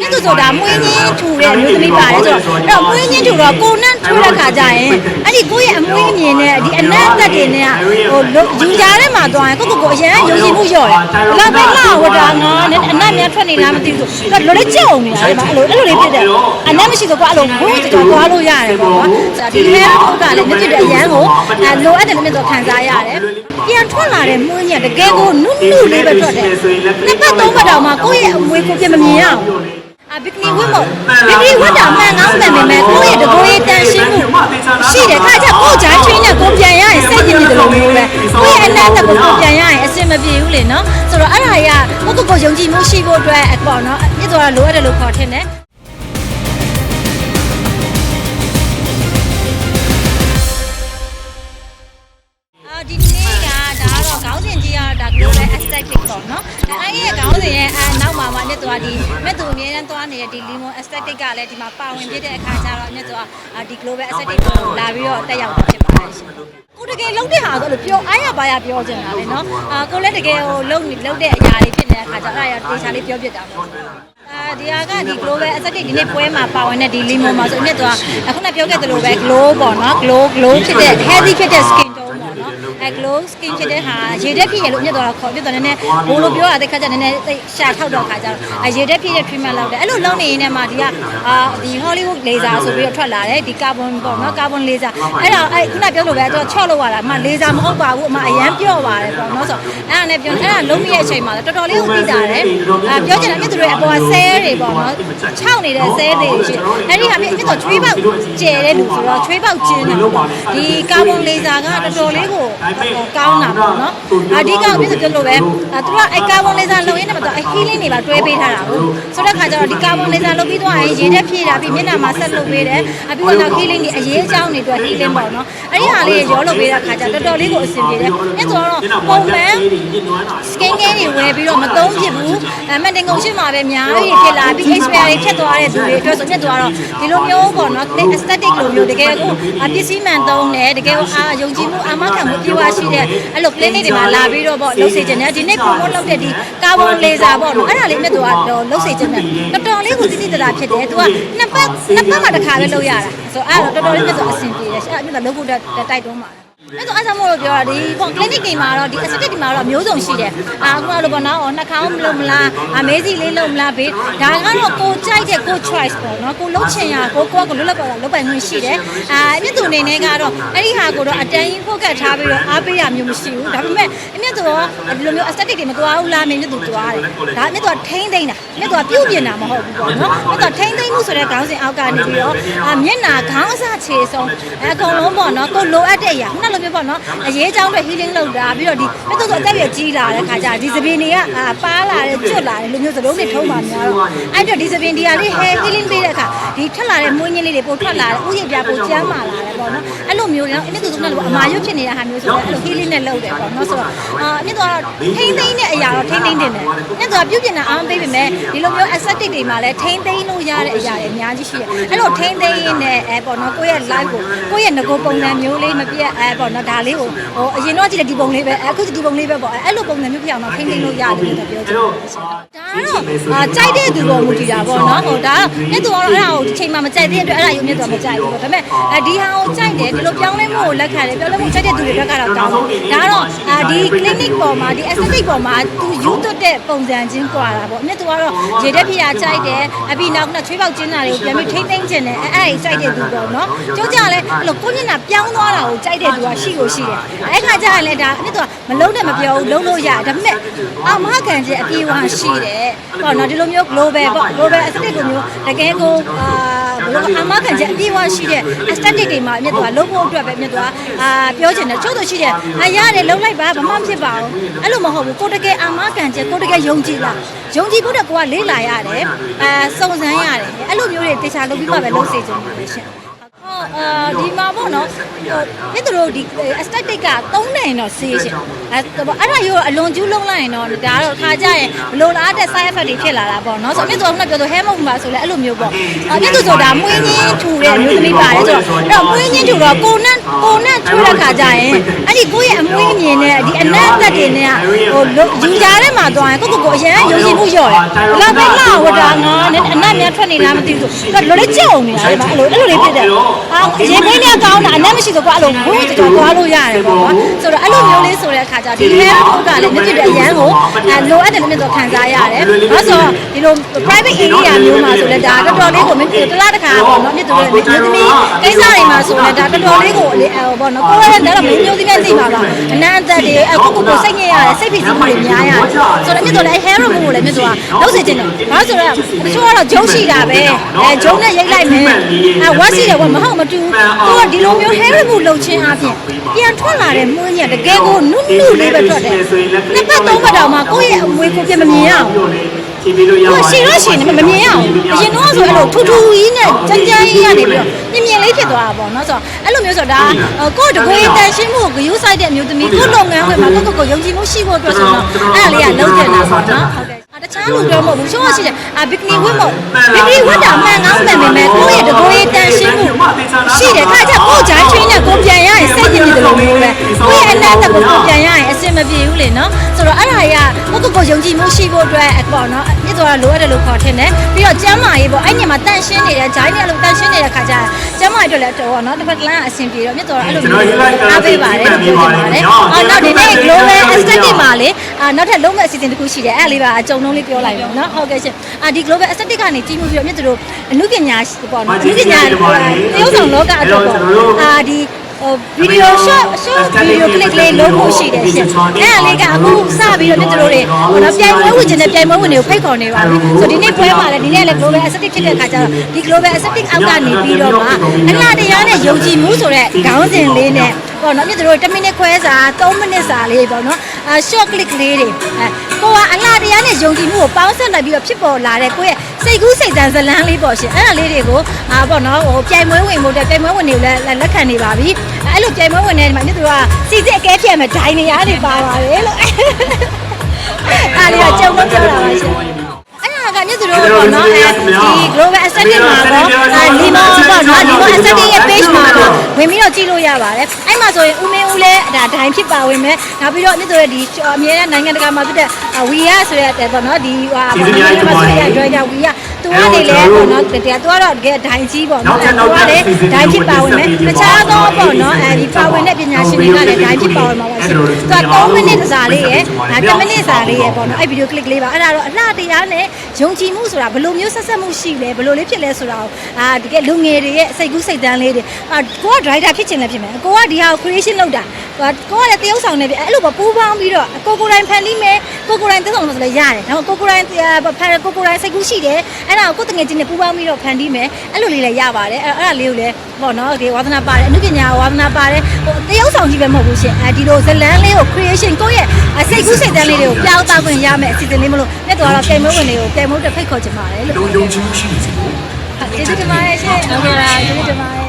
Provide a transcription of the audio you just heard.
မြင့်သူဆိုတာမွေးငင်းထူတဲ့အမျိုးသမီးပါတယ်ဆိုတော့အဲ့တော့မွေးငင်းထူတော့ကိုနဲ့ထူတဲ့ခါကျရင်အဲ့ဒီကိုယ့်ရဲ့အမွေးမြင်နဲ့ဒီအနက်အသက်တွေနဲ့ဟိုယူကြထဲမှာသွားရင်ကိုကိုကိုအရင်ယုံကြည်မှုလျော့တယ်ဘလောက်ပဲလှဝတာငါနဲ့အနက်များထွက်နေလားမသိဘူးဆိုတော့လိုလေးကြောက်နေတာလေအဲ့လိုအဲ့လိုလေးဖြစ်တယ်အနက်မရှိတော့ကိုအဲ့လိုဘိုးတော်သွားလို့ရတယ်ပေါ့နော်ဆိုတော့ဒီထဲဟုတ်တာလေမြင့်ဖြစ်တဲ့အရန်ကိုအဲလိုအပ်တယ်လို့မြင့်တော့ခံစားရတယ်ပြန်ထွက်လာတဲ့မွေးညက်တကယ်ကိုနုနုလေးပဲထွက်တယ်နှစ်ပတ်သုံးပတ်တောင်မှကိုယ့်ရဲ့အမွေကိုပြန်မမြင်ရဘူး အဘီကနီဝတ်မို့ဘီကနီဝတ်တာမှန်ကောင်းတယ်ပေမဲ့ကိုယ့်ရဲ့တကိုယ်ရဲ့တန်ရှင်းမှုရှိတယ်ခါကျကိုယ်ဂျိုင်းချွေးနဲ့ကိုယ်ပြန်ရရင်စိတ်ညစ်နေတယ်လို့မျိုးလဲကိုယ့်ရဲ့အနာတက်ကိုကိုယ်ပြန်ရရင်အဆင်မပြေဘူးလေနော်ဆိုတော့အဲ့ဒါကြီးကကိုယ့်ကိုယ်ကိုယုံကြည်မှုရှိဖို့အတွက်အပေါ့နော်မြစ်သွားလိုအပ်တယ်လို့ခေါ်ထင်တယ် မှာမှမြစ်သွားဒီမြစ်သူအမြဲတမ်းသွားနေတဲ့ဒီ lemon aesthetic ကလည်းဒီမှာပါဝင်ပြတဲ့အခါကျတော့မြစ်သွားဒီ global aesthetic ကိုလာပြီးတော့တက်ရောက်တာဖြစ်ပါတယ်ရှင်ကိုတကယ်လုံးတဲ့ဟာဆိုလို့ပြောအားရပါရပြောချင်တာလေနော်အာကိုလည်းတကယ်ဟိုလုံးလုံးတဲ့အရာတွေဖြစ်နေတဲ့အခါကျတော့အဲ့ဒါတေချာလေးပြောပြတာပေါ့အဲဒီဟာကဒီ global aesthetic ဒီနေ့ပွဲမှာပါဝင်တဲ့ဒီ lemon မှာဆိုမြစ်သွားအခုနပြောခဲ့သလိုပဲ glow ပေါ့နော် glow glow ဖြစ်တဲ့ healthy ဖြစ်တဲ့ skin tone ပေါ့နော် အဲ glow skin ဖြစ်တဲ့ဟာရေတက်ဖြစ်ရလို့မြစ်သွားတာခေါ်ပြတော့နည်းနည်းဘိုးလိုပြောတာတိတ်ခါကျနည်းနည်းသိရှာထောက်တော့ခါကျတော့အဲရေတက်ဖြစ်တဲ့ treatment လုပ်တယ်အဲ့လိုလုပ်နေရင်လည်းမှဒီကအာဒီ Hollywood laser ဆိုပြီးတော့ထွက်လာတယ်ဒီ carbon ပေါ့နော် carbon laser အဲ့ဒါအဲ့ခုနပြောလို့ပဲသူကချော့လို့ရတာအမ laser မဟုတ်ပါဘူးအမအရန်ပြော့ပါတယ်ပေါ့နော်ဆိုအဲ့ဒါနဲ့ပြောအဲ့ဒါလုံးမိရဲ့အချိန်မှာတော်တော်လေးကိုသိတာတယ်အာပြောချင်တာမြစ်သူတွေအပေါ်ကဆဲတွေပေါ့နော်ခြောက်နေတဲ့ဆဲတွေရှိအဲ့ဒီဟာမြစ်မြစ်တော့ချွေးပေါက်ကျဲတဲ့လူဆိုတော့ချွေးပေါက်ကျင်းတယ်ပေါ့ဒီ carbon laser ကတော်တော်လေးကိုကောင်းတာပေါ့နော်အဓိကမြစ်သူပြောလို့ပဲသူကအဲ့ carbon laser လုံရင်းနဲ့မှတော့ healing တွေပါတွဲပေးထားတာဟုတ်ဆိုတဲ့ခါကျတော့ဒီ carbon laser လုပ်ပြီးတော့ရင်ရေနဲ့ဖြည့်တာပြီးမျက်နှာမှာဆက်လုပ်ပေးတယ်အပြီးတော့ healing တွေအရေးအကြောင်းတွေအတွက် healing ပေါ့နော်အဲ့ဒီဟာလေးရောလုပ်ပေးတဲ့ခါကျတော်တော်လေးကိုအဆင်ပြေတယ်အဲ့ဆိုတော့ပုံမှန် skin care တွေဝယ်ပြီးတော့မသုံးဖြစ်ဘူးအမှန်တင်ကုန်ရှိမှာပဲအများကြီးဖြစ်လာပြီး expire တွေဖြစ်သွားတဲ့သူတွေအတွက်ဆိုဖြစ်သွားတော့ဒီလိုမျိုးပေါ့နော် aesthetic လိုမျိုးတကယ်ကိုပစ္စည်းမှန်သုံးတယ်တကယ်ကိုအာယုံကြည်မှုအာမခံမှုပြေဝရှိတဲ့အဲ့လို clinic တွေမှာလာပြီးတော့ပေါ့လုပ်စေချင်တယ်ဒီနေ့ promote လုပ်တဲ့ဒီ carbon laser ပေါ့နော်အဲ့ဒါလေးမြတ်တော့လုပ်စေချင်တယ်တော်တော်လေးကိုတိတိတရာဖြစ်တယ်သူကနှစ်ပတ်နှစ်ပတ်မှတစ်ခါပဲလုပ်ရတာဆိုအဲ့တော့တော်တော်လေးမြတ်တော့အဆင်ပြေတယ်အဲ့မြတ်တော့လုပ်ဖို့တိုက်တွန်းပါတယ် အဲ့တော့အဆောင်မို့လို့ပြောတာဒီပေါ့ clinic တွေမှာတော့ဒီ aesthetic တွေမှာတော့မျိုးစုံရှိတယ်။အာခုနလိုပေါ့နော်နှာခေါင်းမလုံးမလားအမေးစီလေးလုံးမလားဘေးဒါကတော့ကိုကြိုက်တဲ့ကို choice ပေါ့နော်ကိုလုံးချင်ရကိုကိုကကိုလွတ်လပ်ပေါ်တာလုပ်ပိုင်ခွင့်ရှိတယ်။အာအမြင့်သူအနေနဲ့ကတော့အဲ့ဒီဟာကိုတော့အတန်းကြီး focus ထားပြီးတော့အားပေးရမျိုးမရှိဘူး။ဒါပေမဲ့အမြင့်သူတော့ဒီလိုမျိုး aesthetic တွေမသွားဘူးလားမင်းမြင့်သူသွားတယ်။ဒါအမြင့်သူကထိမ့်သိမ့်တာ။မြင့်သူကပြုတ်ပြင်တာမဟုတ်ဘူးပေါ့နော်။မြင့်သူကထိမ့်သိမ့်မှုဆိုတဲ့ခေါင်းစဉ်အောက်ကနေပြီးတော့အာမျက်နာခေါင်းအစခြေဆုံးအကုန်လုံးပေါ့နော်ကိုလိုအပ်တဲ့အရာခုနလိုမျိုးပေါ့နော်အရေးအကြောင်းတွေ healing လုပ်တာပြီးတော့ဒီမြင့်သူဆိုအသက်ရကြီးလာတဲ့ခါကျဒီသပင်တွေကအာပါလာတယ်ကျွတ်လာတယ်လူမျိုးစလုံးတွေထုံးပါများတော့အဲ့တော့ဒီသပင်တရားလေး hair healing ပေးတဲ့အခါဒီထွက်လာတဲ့မွေးညင်းလေးတွေပိုထွက်လာတယ်ဥယျာဉ်ပြပိုကျန်းမာလာတယ်ပေါ့နော်အဲ့လိုမျိုးနော်အမြင့်သူကတော့အမာရွတ်ဖြစ်နေတဲ့ဟာမျိုးဆိုတော့အဲ့လို healing နဲ့လုပ်တယ်ပေါ့နော်ဆိုတော့အာအမြင့်သူကတော့ထိမ့်သိမ့်တဲ့အရာတော့ထိမ့်သိမ့်တင်တယ်အမြင့်သူကပြုတ်ပြင်တာအားပေးပေမဲ့ဒီလိုမျိုး aesthetic တွေမှာလည်းထိမ့်သိမ့်လို့ရတဲ့အရာတွေအများကြီးရှိတယ်အဲ့လိုထိမ့်သိမ့်နဲ့အဲပေါ့နော်ကိုယ့်ရဲ့ life ကိုကိုယ့်ရဲ့ငကိုပုံစံမျိုးလေးမပြတ်အဲပေါ့နော်ဒါလေးကိုဟိုအရင်တော့ကြည့်တဲ့ဒီပုံလေးပဲအခုဒီပုံလေးပဲပေါ့အဲ့လိုပုံစံမျိုးဖြစ်အောင်တော့ထိမ့်သိမ့်လို့ရတယ်လို့ပြောချင်တယ်ဒါကတော့အာကြိုက်တဲ့သူပေါ်မူတည်တာပေါ့နော်ဟိုဒါမြတ်သူကတော့အဲ့ဒါကိုဒီချိန်မှာမကြိုက်သေးတဲ့အတွက်အဲ့ဒါရုံမြတ်သူကမကြိုက်ဘူးပေါ့ဒါပေမဲ့ဒီဟာကိုကြိုက်တယ်ဒီလိုပြောင်းလဲမှုကိုလက်ခံတယ်ပြောင်းလဲမှုကြိုက်တဲ့သူတွေဘက်ကတော့ကောင်းတယ်ဒါကတော့အာဒီ clinic ပေါ်မှာဒီ aesthetic ပေါ်မှာသူယူသွတ်တဲ့ပုံစံချင်းကွာတာပေါ့မြတ်သူကတော့ရေတက်ဖြာကြိုက်တယ်အပြီးနောက်နောက်ချွေးပေါက်ကျင်းတာတွေကိုပြန်ပြီးထိမ့်သိမ့်ကျင်တယ်အဲ့အဲ့ကြိုက်တဲ့သူပေါ့နော်ကျိုးကြလဲအဲ့လိုကိုမျက်နှာပြောင်းသွားတာကိုကြိုက်တဲ့သူကရှိကိုရှိတယ်အဲ့ခါကျရင်လည်းဒါမြတ်သူကမလုံးနဲ့မပြောဘူးလုံးလို့ရတယ်ဒါပေမဲ့အာမခံခြင်းအပြေးဝရှိတယ်ပေါ့နော်ဒီလိုမျိုး global ပေါ့ global aesthetic ကိုမျိုးတကယ်ကိုအာဘယ်လိုအာမခံခြင်းအပြေးဝရှိတဲ့ aesthetic တွေမှာမြတ်သူကလုံးဖို့အတွက်ပဲမြတ်သူကအာပြောချင်တယ်ချို့တော့ရှိတယ်အရတယ်လုံးလိုက်ပါဘာမှမဖြစ်ပါဘူးအဲ့လိုမဟုတ်ဘူးကိုတကယ်အာမခံခြင်းကိုတကယ်ယုံကြည်လားယုံကြည်ဖို့တဲ့ကိုကလေးလာရတယ်အဲစုံစမ်းရတယ်အဲ့လိုမျိုးတွေတေချာလုပ်ပြီးမှပဲလုပ်စေချင်တယ်ရှင်ဟုတ် အာဒီမှာပေါ့နော်ဟိုမြစ်တို့ဒီ aesthetic ကသုံးနိုင်တော့ဆေးရှင်အဲအဲ့ဒါရောအလွန်ကျူးလုံးလိုက်ရင်တော့ဒါတော့ခါကြရင်ဘလို့လားတဲ့ side effect တွေဖြစ်လာတာပေါ့နော်ဆိုမြစ်တို့ကပြောဆို hair မုံပါဆိုလဲအဲ့လိုမျိုးပေါ့အမြစ်တို့ဆိုတာမွေးညင်းထူတဲ့အမျိုးသမီးပါတယ်ဆိုတော့အဲ့တော့မွေးညင်းထူတော့ကိုနဲ့ကိုနဲ့ထူတဲ့ခါကြရင်အဲ့ဒီကိုယ့်ရဲ့အမွေးမြင်နဲ့ဒီအနက်သက်တွေနဲ့ဟိုယူကြထဲမှာသွားရင်ကိုကိုကိုအရင်ယုံကြည်မှုလျော့တယ်ဘလောက်ပဲလှဝတာငါနဲ့အနက်များထွက်နေလားမသိဘူးဆိုတော့လိုလေးကြောက်နေတာလေအဲ့လိုအဲ့လိုလေးဖြစ်တယ်အာရေဖိနဲ့ကောင်းတာအနက်မရှိဆိုတော့အဲ့လိုဘိုးကြော်သွားလို့ရတယ်ပေါ့ကွာဆိုတော့အဲ့လိုမျိုးလေးဆိုတဲ့အခါကျဒီ hair ထုတ်တာလည်းမြစ်တဲ့အရန်ကိုအဲလိုအပ်တယ်လို့မြစ်တော့ခံစားရတယ်ဘာလို့ဆိုတော့ဒီလို private area မျိုးမှာဆိုလည်းဒါတော်တော်လေးကိုမြစ်တလားတစ်ခါပေါ့နော်မြစ်တို့မြစ်သမီးကိစ္စတွေမှာဆိုလည်းဒါတော်တော်လေးကိုလေပေါ့နော်ကိုယ်ရဲ့ဒါတော့မင်းမျိုးသမီးနဲ့သိပါလားအနံ့အသက်တွေအခုကိုကိုစိတ်ညစ်ရတယ်စိတ်ဖိစီးမှုတွေများရတယ်ဆိုတော့မြစ်တို့လည်း hair removal ကိုလည်းမြစ်တို့ကလုပ်စေချင်တယ်ဘာလို့ဆိုတော့တချို့ကတော့ဂျုံရှိတာပဲအဲဂျုံနဲ့ရိတ်လိုက်မယ်အဲဝါရှိတယ်ကွာမဟုတ်မတူသူကဒီလိုမျိုး hair removal လုပ်ခြင်းအပြင်ပြန်ထွက်လာတဲ့မွေးညက်တကယ်ကိုနုနုလေးပဲထွက်တယ်နှစ်ပတ်သုံးပတ်တောင်မှကိုယ့်ရဲ့အမွေကိုပြန်မမြင်ရအောင်ဖြည့်ပြီးလို့ရဟိုပါရှင်တော့ရှင်မမြင်ရအောင်အရင်တော့ဆိုအဲ့လိုထူထူကြီးနဲ့ကြမ်းကြမ်းကြီးကနေပြီးတော့မြင်မြင်လေးဖြစ်သွားတာပေါ့နော်ဆိုတော့အဲ့လိုမျိုးဆိုတော့ဒါကိုယ့်တကိုယ်တန်ရှင်းမှုကိုဂရုစိုက်တဲ့အမျိုးသမီးကိုလုပ်ငန်းဝင်မှာကိုယ့်ကိုယ်ကိုယုံကြည်မှုရှိဖို့အတွက်ဆိုတော့အဲ့ဒါလေးကလုံးကျင်တာပေါ့နော်ဟုတ်ကဲ့တခြားလူပြောမဟုတ်ဘူးချိုးရှိတယ်အာဘီကနီဝတ်မဟုတ်ဘီကနီဝတ်တာမှန်ကောင်းမှန်ပေမဲ့ကိုယ့်ရဲ့တကိုယ်တန်ရှင်း ပေါ့နော်မြစ်တော်ကလိုအပ်တယ်လို့ခေါ်ထင်တယ်ပြီးတော့ကျမ်းမာရေးပေါ့အဲ့ညမှာတန့်ရှင်းနေတဲ့ဂျိုင်းနဲ့လို့တန့်ရှင်းနေတဲ့ခါကျရင်ကျမ်းမာရေးအတွက်လည်းတော်နော်တစ်ဖက်တစ်လမ်းအဆင်ပြေတော့မြစ်တော်ကအဲ့လိုမျိုးအားပေးပါတယ်လို့ပြောချင်ပါတယ်အော်နောက်ဒီနေ့ global aesthetic မှာလေအာနောက်ထပ်လုံးမဲ့အစီအစဉ်တစ်ခုရှိတယ်အဲ့လေးပါအကြုံလုံးလေးပြောလိုက်မယ်နော်ဟုတ်ကဲ့ရှင်အာဒီ global aesthetic ကနေကြီးမှုပြီးတော့မြစ်တော်အမှုပညာပေါ့နော်အမှုပညာတရုပ်ဆောင်လောကအတွက်ပေါ့အာဒီ ဟိုဗီဒီယို short short video clip လေးလုပ်ဖို့ရှိတယ်ရှင်။အဲ့ဒါလေးကအခုစပြီးတော့မြစ်တို့တွေဟိုတော့ပြိုင်ပွဲဝင်ခြင်းနဲ့ပြိုင်ပွဲဝင်တွေကိုဖိတ်ခေါ်နေပါပြီ။ဆိုဒီနေ့ပွဲမှာလည်းဒီနေ့လည်း global aesthetic ဖြစ်တဲ့အခါကျတော့ဒီ global aesthetic အောက်ကနေပြီးတော့မှအလားတရားနဲ့ယုံကြည်မှုဆိုတဲ့ခေါင်းစဉ်လေးနဲ့ ပေါ့နော်မြစ်တို့10မိနစ်ခွဲစာ3မိနစ်စာလေးပေါ့နော်အာ short clip လေးတွေအဲကိုကအလားတရားနဲ့ယုံကြည်မှုကိုပေါင်းစပ်လိုက်ပြီးတော့ဖြစ်ပေါ်လာတဲ့ကိုယ့်ရဲ့စိတ်ကူးစိတ်တန်ဇလန်းလေးပေါ့ရှင်အဲ့ဒါလေးတွေကိုအာပေါ့နော်ဟိုပြိုင်ပွဲဝင်ဖို့တဲ့ပြိုင်ပွဲဝင်တွေကိုလည်းလက်ခံနေပါပြီအဲ့လိုပြိုင်ပွဲဝင်နေတယ်မှာမြစ်တို့ကစီစစ်အကဲဖြတ်မယ်ဒိုင်းနေရတယ်ပါပါတယ်လို့အားလေးကကြုံလို့ပြောတာပါရှင်အဲ့ဒါ ကမြစ်တို့ပေါ့နော်အဲဒီ global aesthetic မှာပေါ့အဲလီမောပေါ့နော်လီမော aesthetic ရဲ့ page မှာပေါ့ဝင်ပြီးတော့ကြည့်လို့ရပါတယ်အဲ့မှာဆိုရင်ဦးမင်းဦးလည်းဒါဒိုင်းဖြစ်ပါဝင်မယ်နောက်ပြီးတော့မြစ်တို့ရဲ့ဒီအမြဲတမ်းနိုင်ငံတကာမှာဖြစ်တဲ့ဝီယာဆိုတဲ့ပေါ့နော်ဒီဟာပေါ့နော်ဒီမှာဆိုတဲ့ joiner ဝီယာ သူကနေလည်းပေါ့နော်တရားသူကတော့တကယ်ဒိုင်းကြီးပေါ့နော်သူကလည်းဒိုင်းဖြစ်ပါဝင်မယ်တခြားသောပေါ့နော်အဲဒီပါဝင်တဲ့ပညာရှင်တွေကလည်းဒိုင်းဖြစ်ပါဝင်မှာပါရှင်သူက3မိနစ်စာလေးရယ်ဒါ10မိနစ်စာလေးရယ်ပေါ့နော်အဲ့ဗီဒီယိုကလစ်လေးပါအဲ့ဒါတော့အလှတရားနဲ့ယုံကြည်မှုဆိုတာဘယ်လိုမျိုးဆက်ဆက်မှုရှိလဲဘယ်လိုလေးဖြစ်လဲဆိုတာကိုအာတကယ်လူငယ်တွေရဲ့စိတ်ကူးစိတ်တန်းလေးတွေအာကိုကဒရိုက်တာဖြစ်ချင်လည်းဖြစ်မယ်ကိုကဒီဟာကို creation လုပ်တာကိုကလည်းတရုပ်ဆောင်နေပြီအဲ့လိုပေါ့ပူးပေါင်းပြီးတော့ကိုကိုတိုင်းဖန်ပြီးမယ်ကိုကိုတိုင်းသက်ဆောင်လို့ဆိုလည်းရတယ်ဒါပေမဲ့ကိုကိုတိုင်းဖန်ကိုကိုတိုင်းစိတ်ကူးရှိတယ်အဲ့ဒါကိုကိုတငယ်ချင်းနဲ့ပူးပေါင်းပြီးတော့ဖန်ပြီးမယ်အဲ့လိုလေးလည်းရပါတယ်အဲ့အဲ့ဒါလေးကိုလည်းပေါ့နော်ဒီဝါသနာပါတယ်အမှုပညာဝါသနာပါတယ်ဟိုတရုပ်ဆောင်ကြီးပဲမဟုတ်ဘူးရှင်အဲဒီလိုဇလန်းလေးကို creation ကိုယ့်ရဲ့စိတ်ကူးစိတ်တန်းလေးတွေကိုပြောင်းသားခွင့်ရမယ်အစီအစဉ်လေးမလို့နဲ့တော့တော့ပြိုင်မွေးဝင်တွေကိုပြိုင်မွေးတက်ဖိတ်ခေါ်ချင်ပါတယ်လို့လုံးယုံချင်မှုရှိနေစေလို့ကျေးဇူးတင်ပါတယ်ရှင်ဟုတ်ကဲ့ပါကျေးဇူးတင်